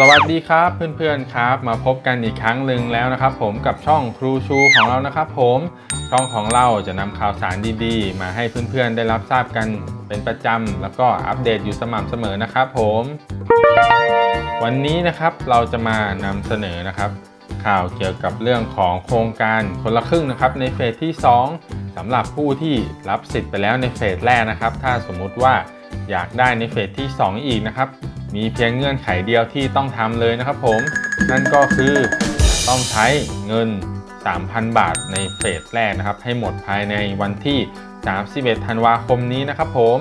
สวัสดีครับเพื่อนๆครับมาพบกันอีกครั้งหนึ่งแล้วนะครับ ผมกับช่องครูชูของเรานะครับ ผมช่องของเราจะนำข่าวสารดีๆ มาให้เพื่อนๆได้รับทราบกันเป็นประจำแล้วก็อัปเดตอยู่สม่ำเสมอนะครับ ผม วันนี้นะครับเราจะมานำเสนอนะครับ ข่าวเกี่ยวกับเรื่องของโครงการคนละครึ่งนะครับ ในเฟสที่ 2สำหรับผู้ที่รับสิทธิ์ไปแล้วในเฟสแรกนะครับ ถ้าสมมุติว่าอยากได้ในเฟสที่ 2 อีกนะครับ มีเพียงเงื่อนไขเดียวที่ต้องทำเลยนะครับผม นั่นก็คือต้องใช้เงิน 3,000 บาทในเฟสแรกนะครับ ให้หมดภายในวันที่ 31 ธันวาคมนี้นะครับผม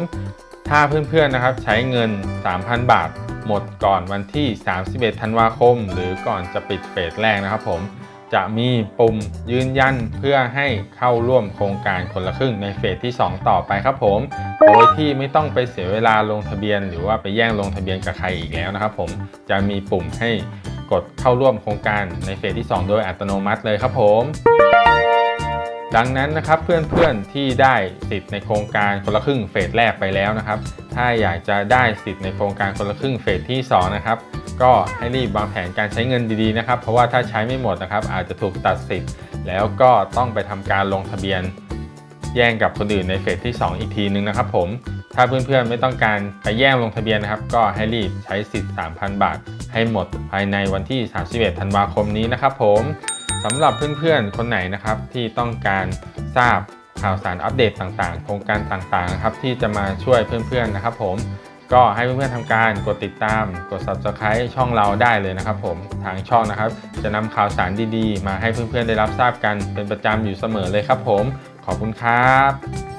ถ้าเพื่อนๆนะครับใช้เงิน 3,000 บาท หมดก่อนวันที่ 31 ธันวาคม หรือก่อนจะปิดเฟสแรกนะครับผมจะมีปุ่มยืนยันเพื่อให้เข้าร่วมโครงการคนละครึ่งในเฟสที่ 2 ต่อไปครับผม โดยที่ไม่ต้องไปเสียเวลาลงทะเบียน หรือว่าไปแย่งลงทะเบียนกับใครอีกแล้วนะครับผมจะมีปุ่มให้กดเข้าร่วมโครงการในเฟสที่ 2 โดยอัตโนมัติเลยครับผมดังนั้นนะครับเพื่อนๆที่ได้สิทธิ์ในโครงการคนละครึ่งเฟสแรกไปแล้วนะครับ ถ้าอยากจะได้สิทธิ์ในโครงการคนละครึ่งเฟสที่ 2 นะครับ ก็ให้รีบวางแผนการใช้เงินดีๆนะครับ เพราะว่าถ้าใช้ไม่หมดนะครับ อาจจะถูกตัดสิทธิ์ แล้วก็ต้องไปทำการลงทะเบียน แย่งกับคนอื่นในเฟสที่ 2 อีกทีนึงนะครับผมถ้าเพื่อนๆไม่ต้องการไปแย่งลงทะเบียนนะครับ ก็ให้รีบใช้สิทธิ์ 3,000 บาท ให้หมดภายในวันที่ 31 ธันวาคมนี้นะครับผมสำหรับเพื่อนๆ คนไหนนะครับที่ต้องการทราบข่าวสารอัปเดตต่างๆ โครงการต่างๆนะครับที่จะมาช่วยเพื่อนๆนะครับผม ก็ให้เพื่อนๆทำการกดติดตาม กด subscribe ช่องเราได้เลยนะครับผมทางช่องนะครับ จะนำข่าวสารดีๆ มาให้เพื่อนๆได้รับทราบกันเป็นประจำอยู่เสมอเลยครับผม ขอบคุณครับ